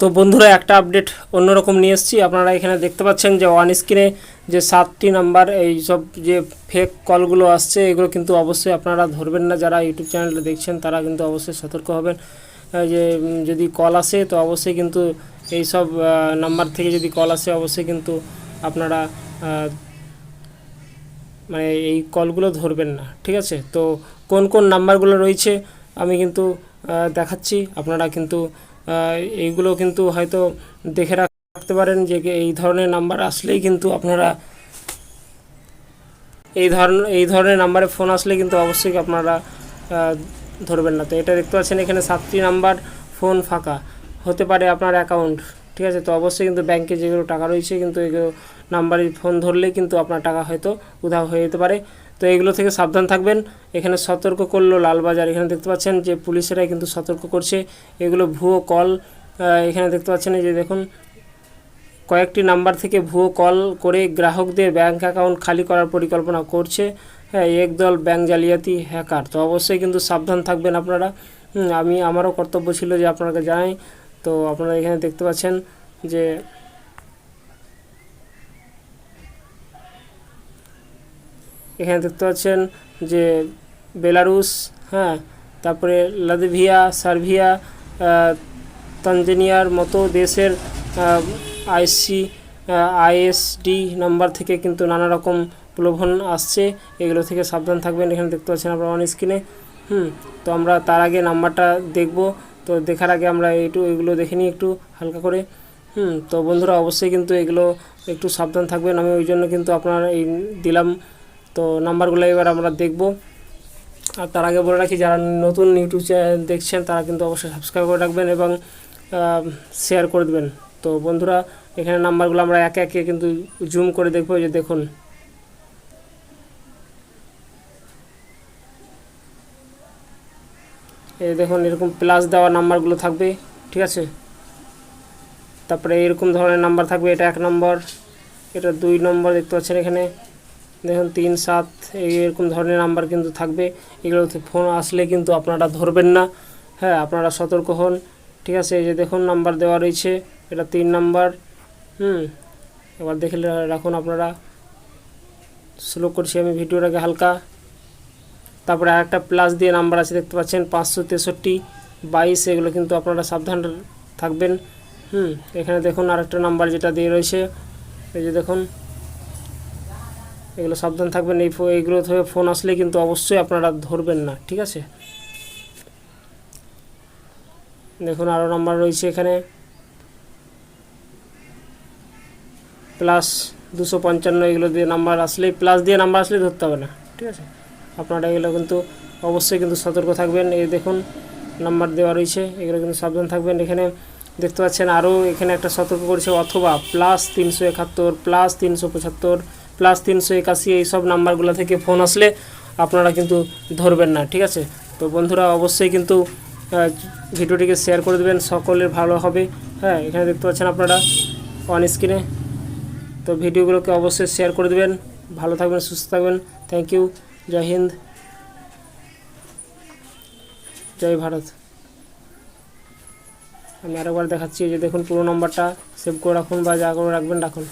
তো বন্ধুরা, একটা আপডেট অন্যরকম নিয়ে এসেছি। আপনারা এখানে দেখতে পাচ্ছেন যে ওয়ান স্ক্রিনে যে সাতটি নাম্বার এই সব যে ফেক কলগুলো আসছে, এগুলো কিন্তু অবশ্যই আপনারা ধরবেন না। যারা ইউটিউব চ্যানেলটা দেখছেন, তারা কিন্তু অবশ্যই সতর্ক হবেন। যে যদি কল আসে, তো অবশ্যই কিন্তু এই সব নাম্বার থেকে যদি কল আসে, অবশ্যই কিন্তু আপনারা মানে এই কলগুলো ধরবেন না। ঠিক আছে? তো কোন কোন নাম্বারগুলো রয়েছে, আমি কিন্তু দেখাচ্ছি। আপনারা কিন্তু এইগুলো কিন্তু হয়তো দেখে রাখতে পারেন যে এই ধরনের নাম্বার আসলেই কিন্তু আপনারা এই ধরনের এই ধরনের নাম্বারে ফোন আসলে কিন্তু অবশ্যই আপনারা ধরবেন না। তো এটা দেখতে পাচ্ছেন এখানে সাতটি নাম্বার ফোন ফাঁকা। হতে পারে আপনার অ্যাকাউন্ট। ঠিক আছে? তো অবশ্যই কিন্তু ব্যাংকে যেগুলো টাকা রয়েছে কিন্তু এগুলো নাম্বারে ফোন ধরলেই কিন্তু আপনার টাকা হয়তো উধাও হয়ে যেতে পারে। তো এগুলো থেকে সাবধান থাকবেন। এখানে সতর্ক করল লালবাজার। এখানে দেখতে পাচ্ছেন যে পুলিশেরাই কিন্তু সতর্ক করছে। এগুলো ভুয়ো কল এখানে দেখতে পাচ্ছেন যে দেখুন, কয়েকটি নাম্বার থেকে ভুয়ো কল করে গ্রাহকদের ব্যাংক অ্যাকাউন্ট খালি করার পরিকল্পনা করছে। হ্যাঁ একদল ব্যাংক জালিয়াতি হ্যাকার তো অবশ্যই কিন্তু সাবধান থাকবেন আপনারা। আমি, আমারও কর্তব্য ছিল যে আপনাকে জানাই। তো আপনারা এখানে দেখতে পাচ্ছেন যে এখানে দেখতে পাচ্ছেন যে বেলারুস হ্যাঁ তারপরে লাতভিয়া সার্ভিয়া তানজানিয়ার মতো দেশের আইসি আইএসডি নাম্বার থেকে কিন্তু নানা রকম প্রলোভন আসছে। এগুলো থেকে সাবধান থাকবেন। এখানে দেখতে পাচ্ছেন আপনারা অন স্ক্রিনে হুম, তো আমরা তার আগে নাম্বারটা দেখব। তো দেখার আগে আমরা একটু এগুলো দেখে নিই একটু হালকা করে। হুম, তো বন্ধুরা অবশ্যই কিন্তু এগুলো একটু সাবধান থাকবেন। আমি ওই জন্য কিন্তু আপনার এই দিলাম। তো নাম্বারগুলো এবার আমরা দেখব। আর তার আগে বলে রাখি, যারা নতুন ইউটিউব চ্যানেল দেখছেন, তারা কিন্তু অবশ্যই সাবস্ক্রাইব করে রাখবেন এবং শেয়ার করে দেবেন। তো বন্ধুরা, এখানে নাম্বারগুলো আমরা একে একে কিন্তু জুম করে দেখব। যে দেখুন। দেখুন, এরকম প্লাস দেওয়া নাম্বারগুলো থাকবে, ঠিক আছে? তারপরে এরকম ধরনের নাম্বার থাকবে, এটা এক নম্বর এটা দুই নম্বর দেখতে পাচ্ছেন এখানে। দেখুন, তিন, সাত এরকম ধরনের নাম্বার কিন্তু থাকবে। এগুলোতে ফোন আসলে কিন্তু আপনারা ধরবেন না। হ্যাঁ আপনারা সতর্ক হন, ঠিক আছে? এই যে দেখুন নাম্বার দেওয়া রয়েছে, এটা তিন নাম্বার হুম? এবার দেখে রা- রাখুন আপনারা। স্লো করছি আমি ভিডিওটাকে হালকা। তারপরে আরেকটা প্লাস দিয়ে নাম্বার আছে, দেখতে পাচ্ছেন পাঁচশো তেষট্টি, বাইশ, এগুলো কিন্তু আপনারা সাবধান থাকবেন। হুম, এখানে দেখুন আরেকটা নাম্বার যেটা দিয়ে রয়েছে। এই যে দেখুন, এগুলো সাবধান থাকবেন। এই এইগুলো থেকে ফোন আসলে কিন্তু অবশ্যই আপনারা ধরবেন না, ঠিক আছে? দেখুন আরও নাম্বার রয়েছে এখানে। প্লাস দুশো পঞ্চান্ন, এগুলো দিয়ে নাম্বার আসলেই প্লাস দিয়ে নাম্বার আসলেই ধরতে হবে না, ঠিক আছে? আপনারা এগুলো কিন্তু অবশ্যই কিন্তু সতর্ক থাকবেন। এই দেখুন নাম্বার দেওয়া রয়েছে, এগুলো কিন্তু সাবধান থাকবেন। এখানে দেখতে পাচ্ছেন আরও এখানে একটা সতর্ক করেছে, অথবা প্লাস তিনশো একাত্তর প্লাস তিনশো পঁচাত্তর প্লাস তিনশো একাশি এইসব নাম্বারগুলো থেকে ফোন আসলে আপনারা কিন্তু ধরবেন না, ঠিক আছে? তো বন্ধুরা, অবশ্যই কিন্তু ভিডিওটিকে শেয়ার করে দেবেন, সকলের ভালো হবে। হ্যাঁ এখানে দেখতে পাচ্ছেন আপনারা অন স্ক্রিনে তো ভিডিওগুলোকে অবশ্যই শেয়ার করে দেবেন। ভালো থাকবেন, সুস্থ থাকবেন। থ্যাংক ইউ জয় হিন্দ। জয় ভারত। আমি আরেকবার দেখাচ্ছি যে দেখুন পুরো নম্বরটা সেভ করে রাখুন বা যা করে রাখবেন, রাখুন।